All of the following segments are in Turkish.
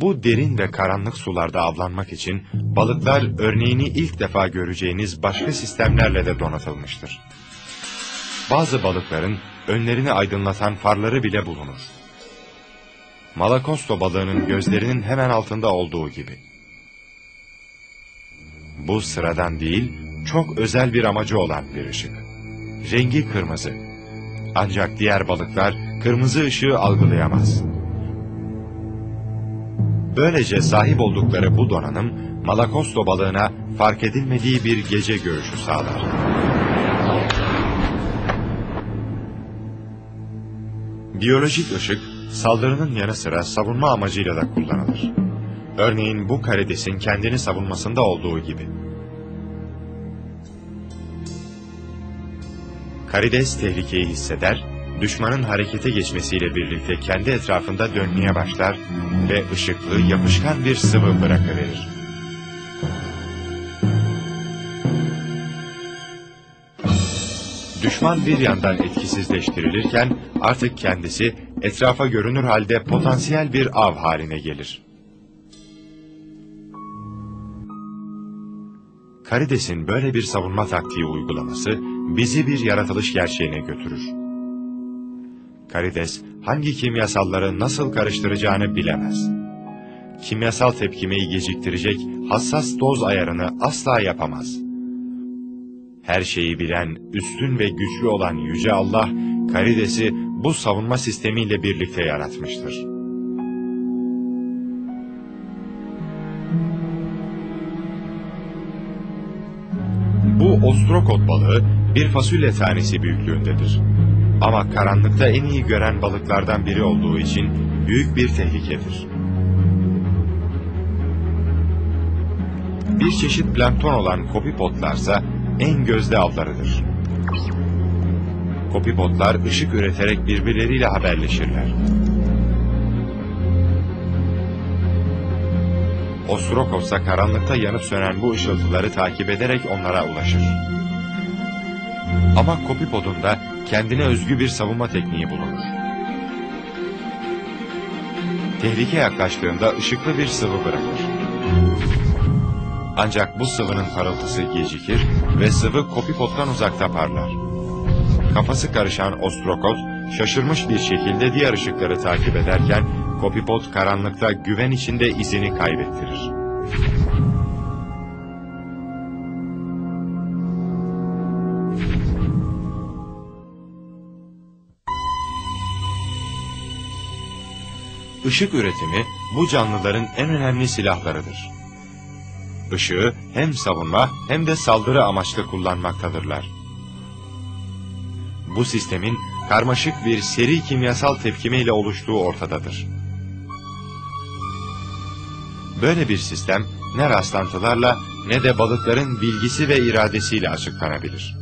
Bu derin ve karanlık sularda avlanmak için balıklar örneğini ilk defa göreceğiniz başka sistemlerle de donatılmıştır. Bazı balıkların önlerini aydınlatan farları bile bulunur. Malakosto balığının gözlerinin hemen altında olduğu gibi. Bu sıradan değil, çok özel bir amacı olan bir ışık. Rengi kırmızı. Ancak diğer balıklar kırmızı ışığı algılayamaz. Böylece sahip oldukları bu donanım, Malakosto balığına fark edilmediği bir gece görüşü sağlar. Biyolojik ışık, saldırının yanı sıra savunma amacıyla da kullanılır. Örneğin bu karidesin kendini savunmasında olduğu gibi. Karides tehlikeyi hisseder, düşmanın harekete geçmesiyle birlikte kendi etrafında dönmeye başlar ve ışıklı, yapışkan bir sıvı bırakıverir. Düşman bir yandan etkisizleştirilirken artık kendisi etrafa görünür halde potansiyel bir av haline gelir. Karides'in böyle bir savunma taktiği uygulaması bizi bir yaratılış gerçeğine götürür. Karides hangi kimyasalları nasıl karıştıracağını bilemez. Kimyasal tepkimeyi geciktirecek hassas doz ayarını asla yapamaz. Her şeyi bilen, üstün ve güçlü olan Yüce Allah, Karides'i bu savunma sistemiyle birlikte yaratmıştır. Bu ostrokot balığı bir fasulye tanesi büyüklüğündedir. Ama karanlıkta en iyi gören balıklardan biri olduğu için büyük bir tehlikedir. Bir çeşit plankton olan kopipotlarsa en gözde avlarıdır. Kopipotlar ışık üreterek birbirleriyle haberleşirler. Ostrokos karanlıkta yanıp sönen bu ışıltıları takip ederek onlara ulaşır. Ama Kopipod'un da kendine özgü bir savunma tekniği bulunur. Tehlike yaklaştığında ışıklı bir sıvı bırakır. Ancak bu sıvının parıltısı gecikir ve sıvı Kopipod'dan uzakta parlar. Kafası karışan Ostrokot şaşırmış bir şekilde diğer ışıkları takip ederken Kopipod karanlıkta güven içinde izini kaybettirir. Işık üretimi bu canlıların en önemli silahlarıdır. Işığı hem savunma hem de saldırı amaçlı kullanmaktadırlar. Bu sistemin karmaşık bir seri kimyasal tepkime ile oluştuğu ortadadır. Böyle bir sistem ne rastlantılarla ne de balıkların bilgisi ve iradesiyle açıklanabilir.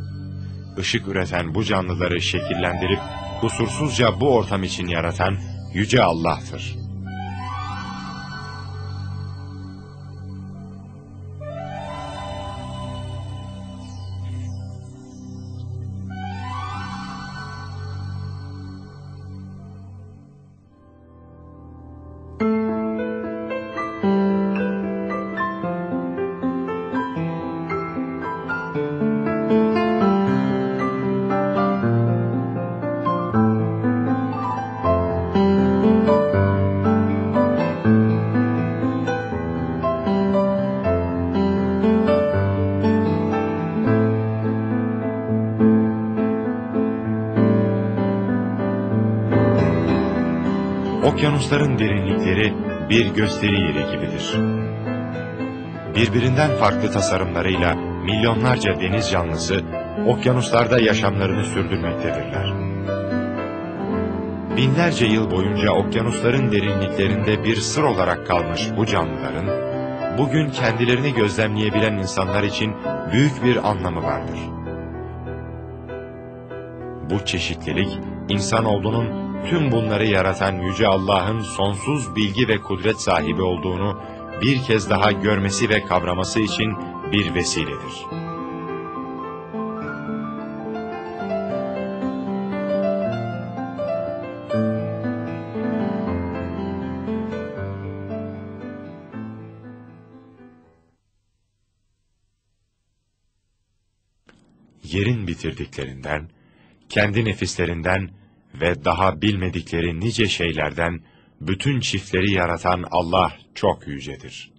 Işık üreten bu canlıları şekillendirip kusursuzca bu ortam için yaratan Yüce Allah'tır. Okyanusların derinlikleri bir gösteri yeri gibidir. Birbirinden farklı tasarımlarıyla milyonlarca deniz canlısı okyanuslarda yaşamlarını sürdürmektedirler. Binlerce yıl boyunca okyanusların derinliklerinde bir sır olarak kalmış bu canlıların, bugün kendilerini gözlemleyebilen insanlar için büyük bir anlamı vardır. Bu çeşitlilik, insanoğlunun tüm bunları yaratan Yüce Allah'ın sonsuz bilgi ve kudret sahibi olduğunu bir kez daha görmesi ve kavraması için bir vesiledir. Yerin bitirdiklerinden, kendi nefislerinden, ve daha bilmedikleri nice şeylerden bütün çiftleri yaratan Allah çok yücedir.